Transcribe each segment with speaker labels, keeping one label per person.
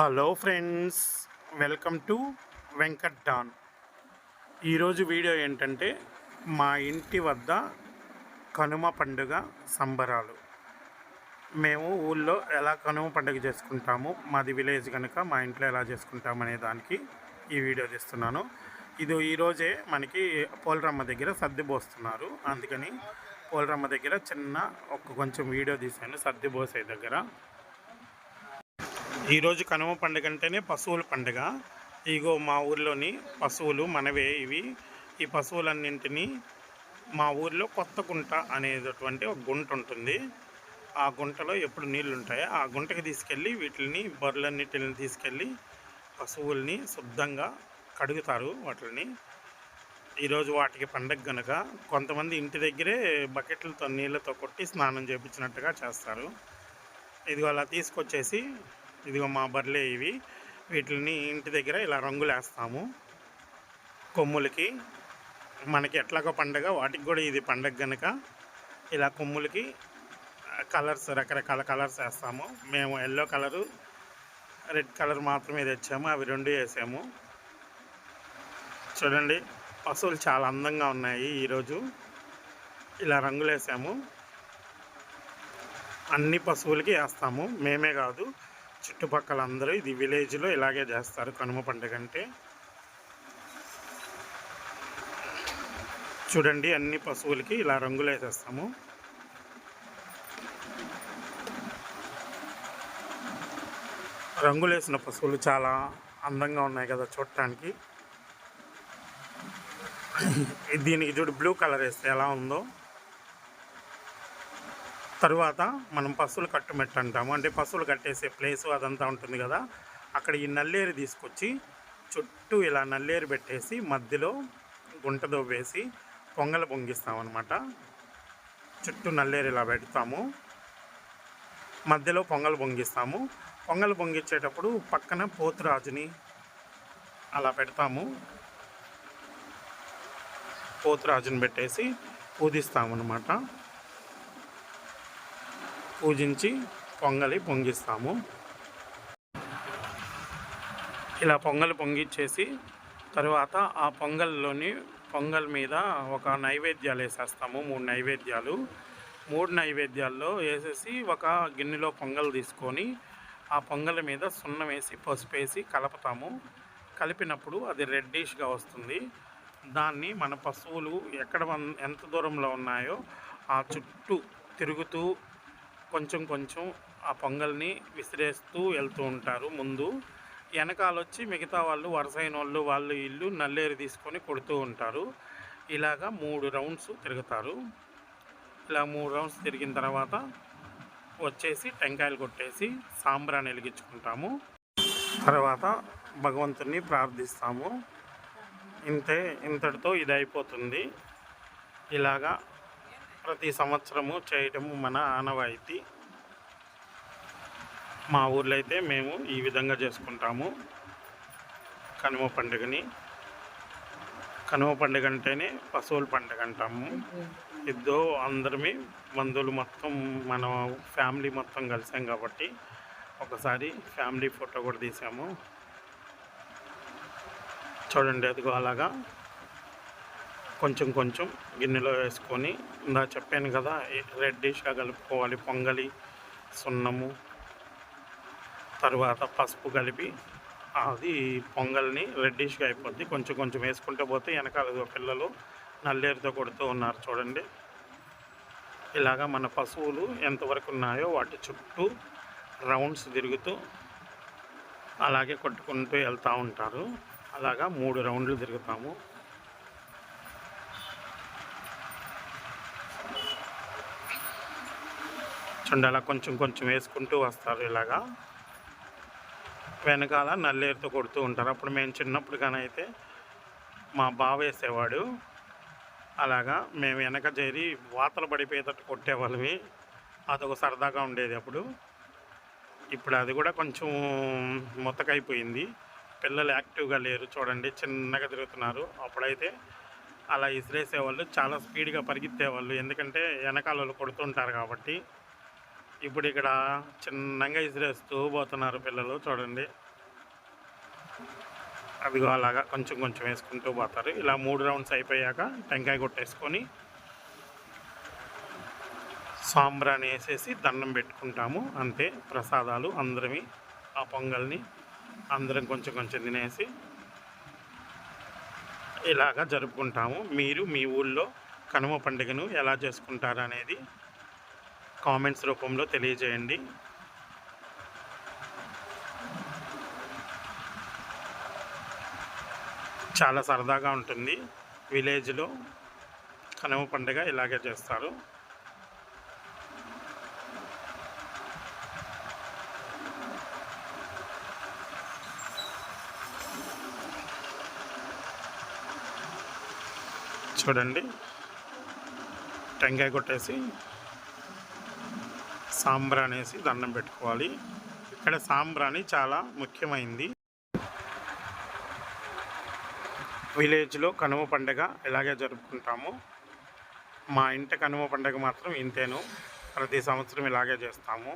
Speaker 1: Hello friends welcome to Venkat Don ఈరోజు video ఏంటంటే మా ఇంటి వద్ద కనుమ పండుగ సంబరాలు. మేము ఊళ్ళో ఎలా కనుమ పండుగ చేసుకుంటాము మాది విలేజ్ కనుక మా ఇంట్లో ఎలా చేసుకుంటాం అనే దానికి ఈ వీడియో తీస్తున్నాను. ఇది ఈరోజే మనకి పోలరమ్మ దగ్గర సర్ది పోస్తున్నారు. అందుకని పోలరమ్మ దగ్గర చిన్న ఒక కొంచెం వీడియో తీశాను సర్ది పోసే దగ్గర. ఈరోజు కనుమ పండుగ అంటేనే పశువుల పండుగ. ఇగో మా ఊర్లోని పశువులు మనవే ఇవి. ఈ పశువులన్నింటినీ మా ఊర్లో కొత్త గుంట అనేటటువంటి ఒక గుంట ఉంటుంది. ఆ గుంటలో ఎప్పుడు నీళ్ళు ఉంటాయి ఆ గుంటకి తీసుకెళ్ళి వీటిని బర్రెలన్నిటిని తీసుకెళ్ళి పశువుల్ని శుద్ధంగా కడుగుతారు వాటిని ఈరోజు వాటికి పండగ కనుక కొంతమంది ఇంటి దగ్గరే బకెట్లతో నీళ్ళతో కొట్టి స్నానం చేయించినట్టుగా చేస్తారు. ఇదిగో అలా తీసుకొచ్చేసి ఇదిగో మా బర్లే ఇవి. వీటిని ఇంటి దగ్గర ఇలా రంగులు వేస్తాము కొమ్ములకి. మనకి ఎట్లాగో పండగ వాటికి కూడా ఇది పండగ కనుక ఇలా కొమ్ములకి కలర్స్ రకరకాల కలర్స్ వేస్తాము. మేము ఎల్లో కలరు రెడ్ కలర్ మాత్రమే తెచ్చాము. అవి రెండు వేసాము. చూడండి పశువులు చాలా అందంగా ఉన్నాయి ఈరోజు. ఇలా రంగులు వేసాము అన్ని పశువులకి వేస్తాము. మేమే కాదు చుట్టుపక్కల అందరూ ఇది విలేజ్లో ఇలాగే చేస్తారు. కనుమ పండుగ అంటే. చూడండి అన్ని పశువులకి ఇలా రంగులు వేసేస్తాము రంగులు వేసిన పశువులు చాలా అందంగా ఉన్నాయి కదా చూడటానికి. దీనికి చూడు బ్లూ కలర్ వేస్తే ఎలా ఉందో. తరువాత మనం పశువులు కట్టుమెట్టు అంటాము. అంటే పశువులు కట్టేసే ప్లేసు అదంతా ఉంటుంది కదా. అక్కడ ఈ నల్లేరు తీసుకొచ్చి చుట్టూ ఇలా నల్లేరు పెట్టేసి మధ్యలో గుంట వేసి పొంగలు పొంగిస్తామన్నమాట. చుట్టూ నల్లేరు ఇలా పెడతాము. మధ్యలో పొంగలు పొంగిస్తాము. పొంగలు పొంగించేటప్పుడు పక్కన పోతురాజుని అలా పెడతాము. పోతురాజుని పెట్టేసి పూజిస్తామన్నమాట పూజించి పొంగలి పొంగిస్తాము. ఇలా పొంగలి పొంగిచ్చేసి తర్వాత ఆ పొంగల్లోని పొంగల్ మీద ఒక నైవేద్యాలు వేసేస్తాము మూడు నైవేద్యాలు. మూడు నైవేద్యాల్లో వేసేసి ఒక గిన్నెలో పొంగల్ తీసుకొని ఆ పొంగల్ మీద సున్నం వేసి పసుపు వేసి కలుపుతాము. కలిపినప్పుడు అది రెడ్డిష్గా వస్తుంది. దాన్ని మన పశువులు ఎక్కడ వన్- ఎంత దూరంలో ఉన్నాయో ఆ చుట్టూ తిరుగుతూ కొంచెం కొంచెం ఆ పొంగల్ని విసిరేస్తూ వెళ్తూ ఉంటారు ముందు. వెనకాల వచ్చి మిగతా వాళ్ళు వరసైన వాళ్ళు వాళ్ళు ఇల్లు నల్లేరు తీసుకొని కొడుతూ ఉంటారు. ఇలాగా మూడు రౌండ్స్ తిరుగుతారు. ఇలా మూడు రౌండ్స్ తిరిగిన తర్వాత వచ్చేసి టెంకాయలు కొట్టేసి సాంబ్రాన్ని వెలిగించుకుంటాము. తర్వాత భగవంతుని ప్రార్థిస్తాము. ఇంతే ఇంతటితో ఇది అయిపోతుంది ఇలాగా ప్రతి సంవత్సరము చేయటము మన ఆనవాయితీ. మా ఊర్లో అయితే మేము ఈ విధంగా చేసుకుంటాము. కనుమ పండుగని. కనుమ పండుగ అంటేనే పశువుల పండుగ అంటాము. ఇద్దో అందరమే బంధువులు మొత్తం మన ఫ్యామిలీ మొత్తం కలిసాం కాబట్టి ఒకసారి ఫ్యామిలీ ఫోటో కూడా తీసాము. చూడండి అదిగో అలాగా. కొంచెం కొంచెం గిన్నెలో వేసుకొని ఇందా చెప్పాను కదా రెడ్డిష్గా కలుపుకోవాలి పొంగలి సున్నము తర్వాత పసుపు కలిపి అది పొంగల్ని రెడ్డిష్గా అయిపోద్ది. కొంచెం కొంచెం వేసుకుంటూ పోతే వెనకాల పిల్లలు నల్లేరుతో కొడుతూ ఉన్నారు చూడండి. ఇలాగా మన పశువులు ఎంతవరకు ఉన్నాయో వాటి చుట్టూ రౌండ్స్ తిరుగుతూ అలాగే కొట్టుకుంటూ వెళ్తూ ఉంటారు. అలాగా మూడు రౌండ్లు తిరుగుతాము. చూడండి అలా కొంచెం కొంచెం వేసుకుంటూ వస్తారు ఇలాగా. వెనకాల నల్లేరుతో కొడుతూ ఉంటారు. అప్పుడు మేము చిన్నప్పుడు కానీ అయితే మా బావ వేసేవాడు. అలాగా మేము వెనక చేరి వాతలు పడిపోయేటట్టు కొట్టేవాళ్ళమి. అదొక సరదాగా ఉండేది అప్పుడు. ఇప్పుడు అది కూడా కొంచెం మొత్తకైపోయింది. పిల్లలు యాక్టివ్గా లేరు చూడండి చిన్నగా తిరుగుతున్నారు. అప్పుడైతే అలా ఇసిరేసేవాళ్ళు చాలా స్పీడ్గా పరిగెత్తేవాళ్ళు. ఎందుకంటే వెనకాల వాళ్ళు కొడుతుంటారు కాబట్టి. ఇప్పుడు ఇక్కడ చిన్నంగా ఇసిరేస్తూ పోతున్నారు పిల్లలు చూడండి. అదిగో అలాగా కొంచెం కొంచెం వేసుకుంటూ పోతారు. ఇలా మూడు రౌండ్స్ అయిపోయాక టెంకాయ కొట్టేసుకొని సాంబ్రాన్ని వేసేసి దండం పెట్టుకుంటాము. అంతే ప్రసాదాలు అందరమి ఆ పొంగల్ని అందరం కొంచెం కొంచెం తినేసి ఇలాగా జరుపుకుంటాము. మీరు మీ ఊళ్ళో కనుమ పండుగను ఎలా చేసుకుంటారు అనేది కామెంట్స్ రూపంలో తెలియజేయండి. చాలా సరదాగా ఉంటుంది. విలేజ్లో కనుమ పండుగ ఇలాగే చేస్తారు. చూడండి. టెంకాయ కొట్టేసి సాంబ్రాణి అనేసి దండం పెట్టుకోవాలి. ఇక్కడ సాంబ్రాణి చాలా ముఖ్యమైంది. విలేజ్లో కనుమ పండగ ఇలాగే జరుపుకుంటాము మా ఇంటి కనుమ పండగ మాత్రం ఇంతేను. ప్రతి సంవత్సరం ఇలాగే చేస్తాము.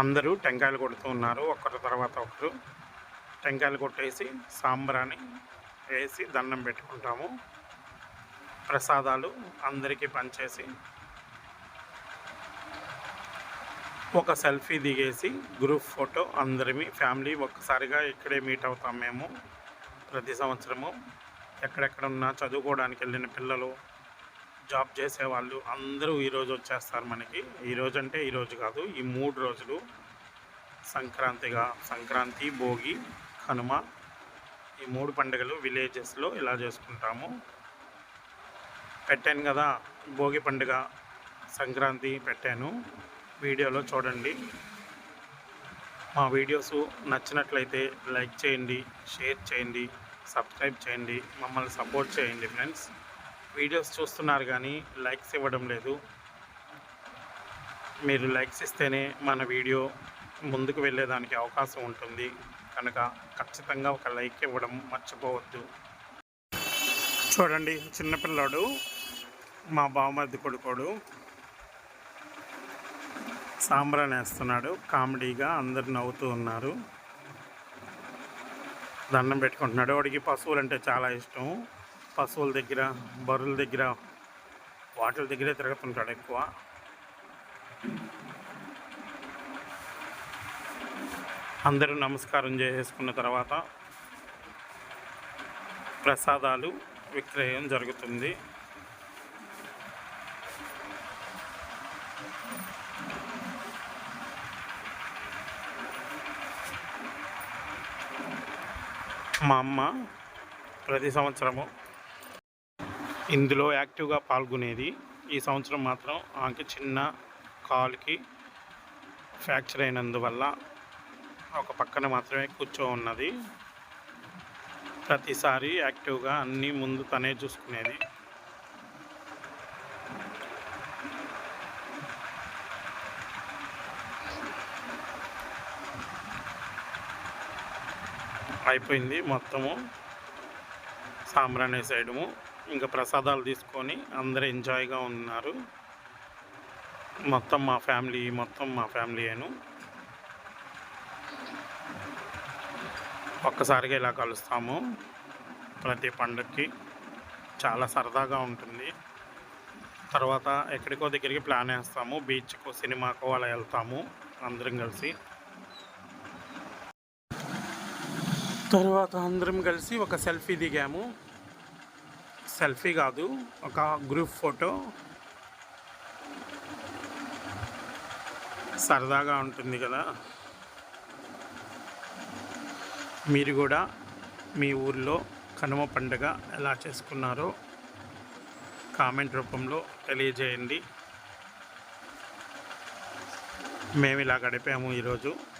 Speaker 1: అందరూ టెంకాయలు కొడుతూ ఉన్నారు. ఒకరి తర్వాత ఒకరు టెంకాయలు కొట్టేసి సాంబ్రాన్ని వేసి దండం పెట్టుకుంటాము. ప్రసాదాలు అందరికీ పంచేసి ఒక సెల్ఫీ దిగేసి గ్రూప్ ఫోటో అందరిమి ఫ్యామిలీ ఒక్కసారిగా ఇక్కడే మీట్ అవుతాం మేము ప్రతి సంవత్సరము. ఎక్కడెక్కడ ఉన్నా చదువుకోవడానికి వెళ్ళిన పిల్లలు జాబ్ చేసేవాళ్ళు అందరూ ఈరోజు వచ్చేస్తారు మనకి. ఈరోజు అంటే ఈరోజు కాదు ఈ మూడు రోజులు సంక్రాంతిగా సంక్రాంతి భోగి కనుమ ఈ మూడు పండుగలు విలేజెస్లో ఇలా చేసుకుంటాము. పెట్టాను కదా భోగి పండుగ సంక్రాంతి పెట్టాను. వీడియోలో చూడండి. మా వీడియోస్ నచ్చినట్లయితే లైక్ చేయండి షేర్ చేయండి సబ్స్క్రైబ్ చేయండి మమ్మల్ని సపోర్ట్ చేయండి ఫ్రెండ్స్. వీడియోస్ చూస్తున్నారు కానీ లైక్స్ ఇవ్వడం లేదు. మీరు లైక్స్ ఇస్తేనే మన వీడియో ముందుకు వెళ్ళేదానికి అవకాశం ఉంటుంది. కనుక ఖచ్చితంగా ఒక లైక్ ఇవ్వడం మర్చిపోవద్దు. చూడండి చిన్నపిల్లాడు మా బావమర్ది కొడుకోడు. సాంబ్రాన్ వేస్తున్నాడు. కామెడీగా అందరు నవ్వుతూ ఉన్నారు. దండం పెట్టుకుంటున్నాడు. వాడికి పశువులు అంటే చాలా ఇష్టం. పశువుల దగ్గర బరువుల దగ్గర వాటి దగ్గరే తిరుగుతుంటాడు ఎక్కువ. అందరూ నమస్కారం చేసుకున్న తర్వాత ప్రసాదాలు విక్రయం జరుగుతుంది. మా అమ్మ ప్రతి సంవత్సరము ఇందులో యాక్టివ్గా పాల్గొనేది. ఈ సంవత్సరం మాత్రం ఆమెకి చిన్న కాలుకి ఫ్రాక్చర్ అయినందువల్ల ఒక పక్కన మాత్రమే కూర్చో ఉన్నది. ప్రతిసారి యాక్టివ్గా అన్నీ ముందు తనే చూసుకునేది. అయిపోయింది మొత్తము. సాంబ్రాణి సైడము. ఇంకా ప్రసాదాలు తీసుకొని అందరూ ఎంజాయ్గా ఉన్నారు. మొత్తం మా ఫ్యామిలీ మొత్తం మా ఫ్యామిలీ అను ఒక్కసారిగా ఇలా కలుస్తాము. ప్రతి పండుగకి చాలా సరదాగా ఉంటుంది. తర్వాత ఎక్కడికో దగ్గరికి ప్లాన్ వేస్తాము. బీచ్కు సినిమాకు అలా వెళ్తాము అందరం కలిసి. తర్వాత అందరం కలిసి ఒక సెల్ఫీ దిగాము. సెల్ఫీ కాదు ఒక గ్రూప్ ఫోటో. సరదాగా ఉంటుంది కదా. మీరు కూడా మీ ఊర్లో కనుమ పండుగ ఎలా చేసుకున్నారో కామెంట్ రూపంలో తెలియజేయండి. మేము ఇలా గడిపాము ఈరోజు.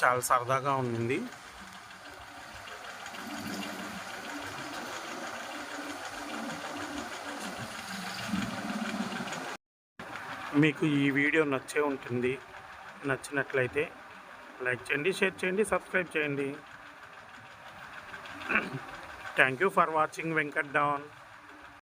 Speaker 1: చాలా సరదాగా ఉండింది. మీకు ఈ వీడియో నచ్చే ఉంటుంది నచ్చినట్లయితే లైక్ చేయండి షేర్ చేయండి సబ్స్క్రైబ్ చేయండి. Thank you for watching Venkat Don